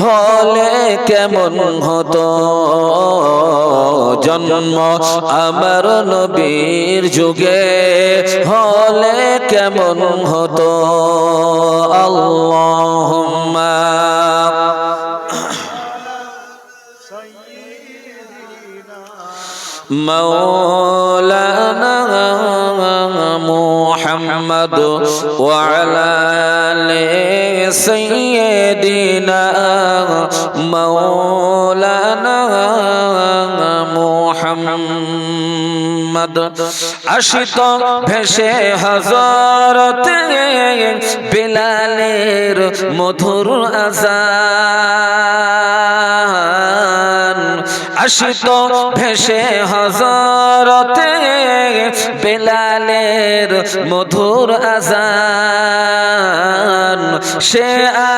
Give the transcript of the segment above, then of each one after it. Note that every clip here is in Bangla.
হলে কেমন হতো? জন্ম আমার নবীর যুগে হলে কেমন হতো? আল্লাহ মা محمد وعلى آل سيدنا مولانا محمد আশিত ভেসে হজরতে বিলালের মধুর আজান আশিত ভেসে হজরতে বেলালের মধুর আজান সে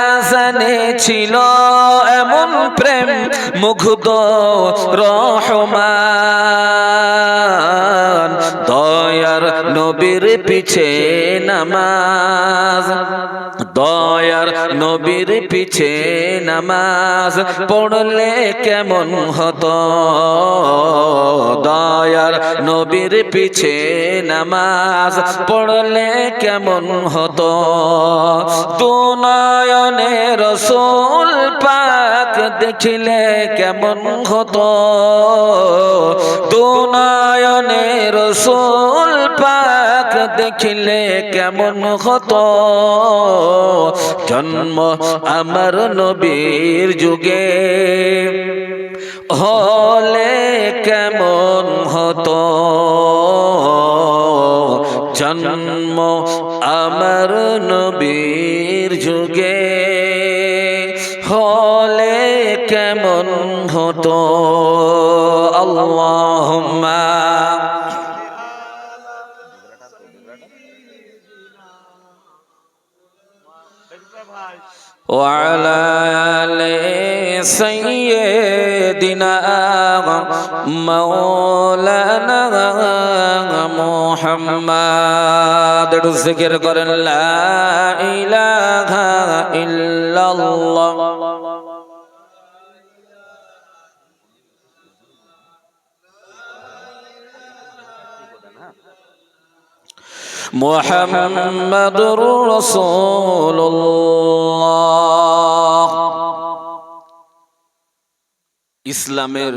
আজানে ছিল এমন প্রেম মুগ্ধ রহমান। দয়ার নবীর পিছে নামাজ, দয়ার নবীর পিছে নামাজ পড়লে কেমন হতো? দয়ার নবীর পিছে নামাজ পড়লে কেমন হতো? দুনয়নে রসুল পাক দেখিলে কেমন হতো? দুনয়নে রসুল পাক দেখিলে কেমন হতো? জন্ম আমার নবীর যুগে। হলে কেমন হতো জন্ম আমার নবীর যুগে হলে কেমন হতো আল্লাহুম্মা وعلى آل سيدنا مولانا محمد ذكر করেন لا إله إلا الله মোহাম্মদুর রসুল্লাহ ইসলামের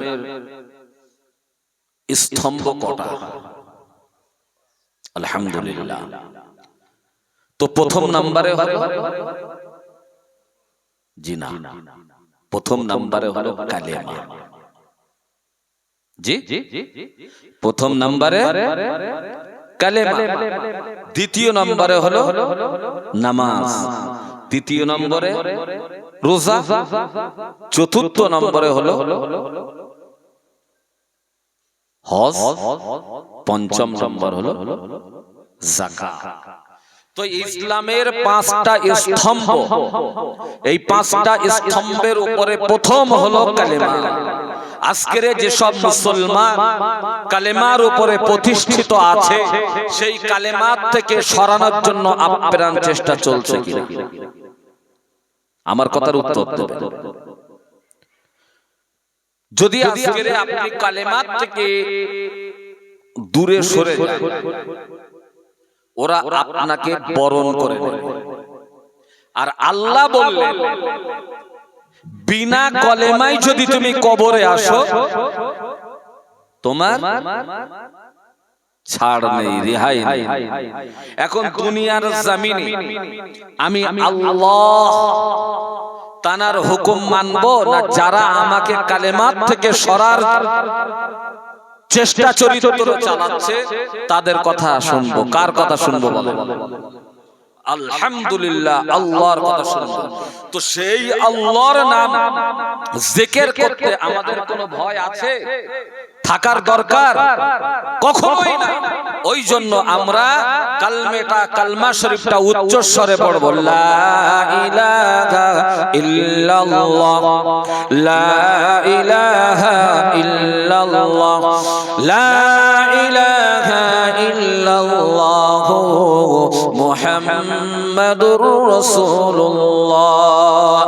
স্তম্ভ কটা? আলহামদুলিল্লাহ। তো প্রথম নাম্বারে হলো জি না প্রথম নাম্বারে হলো কালেমা। জি? প্রথম নাম্বারে কালেমা। দ্বিতীয় নম্বরে হলো নামাজ। তৃতীয় নম্বরে রোজা চতুর্থ নম্বরে হলো হজ, পঞ্চম নম্বর হলো জাকাত। তো ইসলামের পাঁচটা স্তম্ভ, এই পাঁচটা স্তম্ভের উপরে প্রথম হলো কালেমা। আজকের যেসব মুসলমান কালেমার উপরে প্রতিষ্ঠিত আছে, সেই কালেমার থেকে সরানোর জন্য আপ্রাণ চেষ্টা চলছে কিনা? আমার কথার উত্তর দেবে যদি আজকের আপনি কালেমার থেকে দূরে সরে ওরা আপনাকে বরণ করে আর আল্লাহ বললেন বিনা কলেমাই যদি তুমি কবরে আসো তোমার ছাড় নেই রেহাই নেই। এখন দুনিয়ার জামিনে আমি আল্লাহ তানার হুকুম মানব না যারা আমাকে কালেমাত থেকে সরার চেষ্টা চরিত্র চালাচ্ছে তাদের কথা শুনব। কার কথা শুনব বলো আলহামদুলিল্লাহ আল্লাহর কথা শুনব। তো সেই আল্লাহর নাম জেকের করতে আমাদের কোনো ভয় আছে? থাকার দরকার কখনোই না ওই জন্য আমরা কালমেটা কালমা শরীফটা উচ্চ স্বরে পড়ব। লা ইলাহা ইল্লাল্লাহ। লা ইলাহা ইল্লাল্লাহ। লা ইলাহা ইল্লাল্লাহ। মুহাম্মাদুর রাসূলুল্লাহ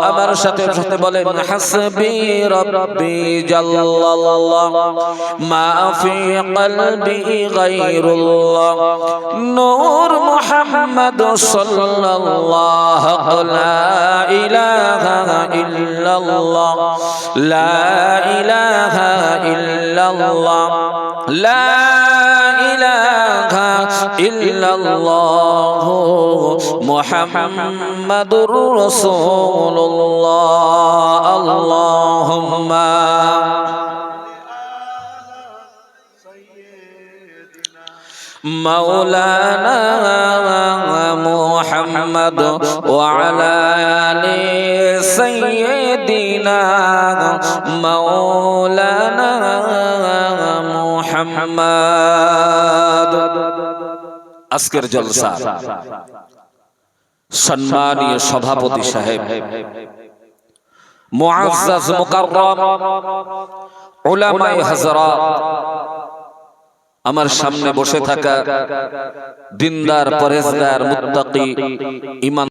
আমার সাথে সাথে বলেন হাসবি রব্বি জাল্লাল্লাহ মা ফি কলবি গায়রুল্লাহ নূর মুহাম্মদ সাল্লাল্লাহ লা ইলাহা ইল্লাল্লাহ লা ইলাহা ইল্লাল্লাহ লা إلا الله محمد رسول الله اللهم مولانا محمد وعلى آل سيدنا مولانا محمد আজকের জলসা। সম্মানীয় সভাপতি সাহেব, মুআজ্জাজ মুকাররম, উলামায়ে হযরত আমার সামনে বসে থাকা দিনদার পরেজগার মুত্তাকি ইমান